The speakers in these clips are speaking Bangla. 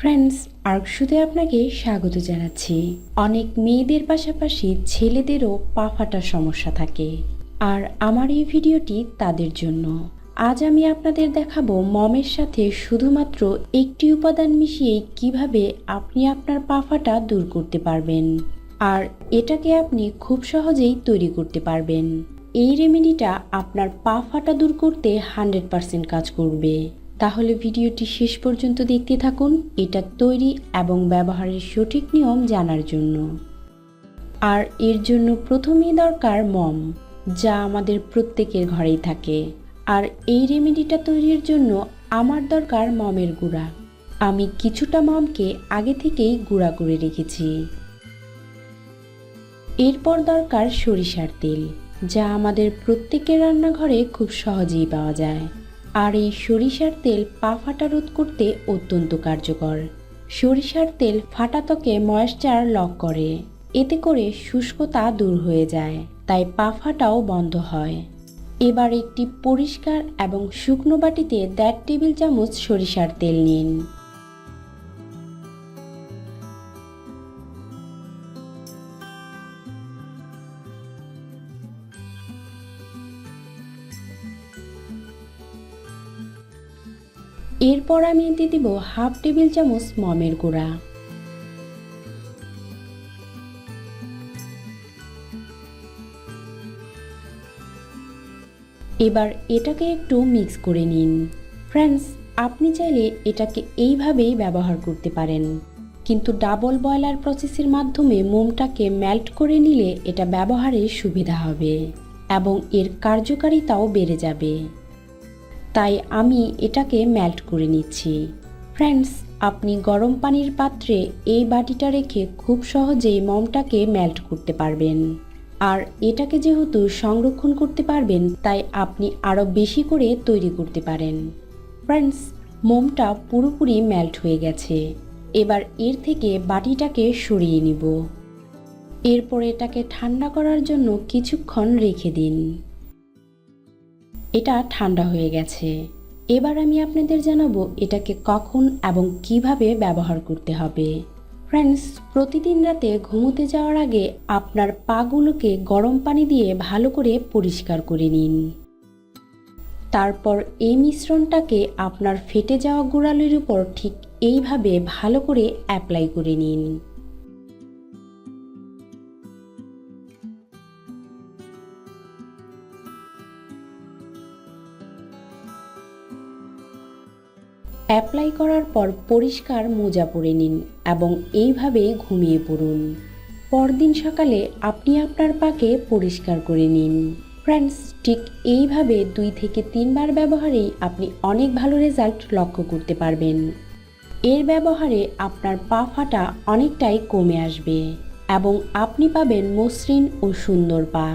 ফ্রেন্ডস আর্কশুতে আপনাকে স্বাগত জানাচ্ছি। অনেক মেয়েদের পাশাপাশি ছেলেদেরও পা ফাটার সমস্যা থাকে। আর আমার এই ভিডিওটি তাদের জন্য। আজ আমি আপনাদের দেখাবো মমের সাথে শুধুমাত্র একটি উপাদান মিশিয়ে কীভাবে আপনি আপনার পা ফাটা দূর করতে পারবেন। আর এটাকে আপনি খুব সহজেই তৈরি করতে পারবেন। এই রেমেডিটা আপনার পা ফাটা দূর করতে হান্ড্রেড পারসেন্ট কাজ করবে। তাহলে ভিডিওটি শেষ পর্যন্ত দেখতে থাকুন। এটা তৈরি এবং ব্যবহারের সঠিক নিয়ম জানার জন্য। আর এর জন্য প্রথমেই দরকার মম, যা আমাদের প্রত্যেকের ঘরেই থাকে। আর এই রেমেডিটা তৈরির জন্য আমার দরকার মমের গুঁড়া। আমি কিছুটা মমকে আগে থেকেই গুঁড়া করে রেখেছি। এরপর দরকার সরিষার তেল, যা আমাদের প্রত্যেকের রান্নাঘরে খুব সহজেই পাওয়া যায়। আর এই সরিষার তেল পা ফাটা রোধ করতে অত্যন্ত কার্যকর। সরিষার তেল ফাটা ত্বকে ময়েশ্চার লক করে। এতে করে শুষ্কতা দূর হয়ে যায়, তাই পা ফাটাও বন্ধ হয়। এবার একটি পরিষ্কার এবং শুকনো বাটিতে দেড় টেবিল চামচ সরিষার তেল নিন। এরপর আমি এতে দিব হাফ টেবিল চামচ মমের গুঁড়া। এবার এটাকে একটু মিক্স করে নিন। ফ্রেন্ডস, আপনি চাইলে এটাকে এইভাবেই ব্যবহার করতে পারেন। কিন্তু ডাবল বয়লার প্রসেসের মাধ্যমে মোমটাকে মেল্ট করে নিলে এটা ব্যবহারে সুবিধা হবে এবং এর কার্যকারিতাও বেড়ে যাবে। তাই আমি এটাকে মেল্ট করে নিচ্ছি। ফ্রেন্ডস আপনি গরম পানির পাত্রে এই বাটিটা রেখে খুব সহজেই মমটাকে মেল্ট করতে পারবেন। আর এটাকে যেহেতু সংরক্ষণ করতে পারবেন, তাই আপনি আরও বেশি করে তৈরি করতে পারেন। ফ্রেন্ডস মোমটা পুরোপুরি মেল্ট হয়ে গেছে। এবার এর থেকে বাটিটাকে সরিয়ে নিব। এরপর এটাকে ঠান্ডা করার জন্য কিছুক্ষণ রেখে দিন। এটা ঠান্ডা হয়ে গেছে। এবার আমি আপনাদের জানাব এটাকে কখন এবং কীভাবে ব্যবহার করতে হবে। ফ্রেন্ডস প্রতিদিন রাতে ঘুমোতে যাওয়ার আগে আপনার পাগুলোকে গরম পানি দিয়ে ভালো করে পরিষ্কার করে নিন। তারপর এই মিশ্রণটাকে আপনার ফেটে যাওয়া গোড়ালির উপর ঠিক এইভাবে ভালো করে অ্যাপ্লাই করে নিন। অ্যাপ্লাই করার পর পরিষ্কার মোজা পরে নিন এবং এইভাবে ঘুমিয়ে পড়ুন। পরদিন সকালে আপনি আপনার পাকে পরিষ্কার করে নিন। ফ্রেন্ডস ঠিক এইভাবে দুই থেকে তিনবার ব্যবহারেই আপনি অনেক ভালো রেজাল্ট লক্ষ্য করতে পারবেন। এর ব্যবহারে আপনার পা ফাটা অনেকটাই কমে আসবে এবং আপনি পাবেন মসৃণ ও সুন্দর পা।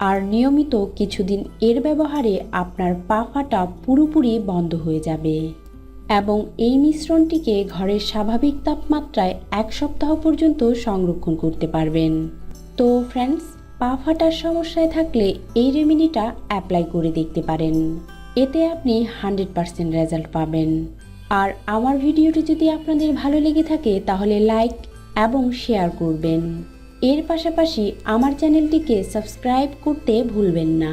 আর নিয়মিত কিছুদিন এর ব্যবহারে আপনার পা ফাটা পুরোপুরি বন্ধ হয়ে যাবে। এবং এই মিশ্রণটিকে ঘরের স্বাভাবিক তাপমাত্রায় এক সপ্তাহ পর্যন্ত সংরক্ষণ করতে পারবেন। তো ফ্রেন্ডস পা ফাটার সমস্যায় থাকলে এই রেমেডিটা অ্যাপ্লাই করে দেখতে পারেন। এতে আপনি হান্ড্রেড পারসেন্ট রেজাল্ট পাবেন। আর আমার ভিডিওটি যদি আপনাদের ভালো লেগে থাকে, তাহলে লাইক এবং শেয়ার করবেন। এর পাশাপাশি আমার চ্যানেলটিকে সাবস্ক্রাইব করতে ভুলবেন না।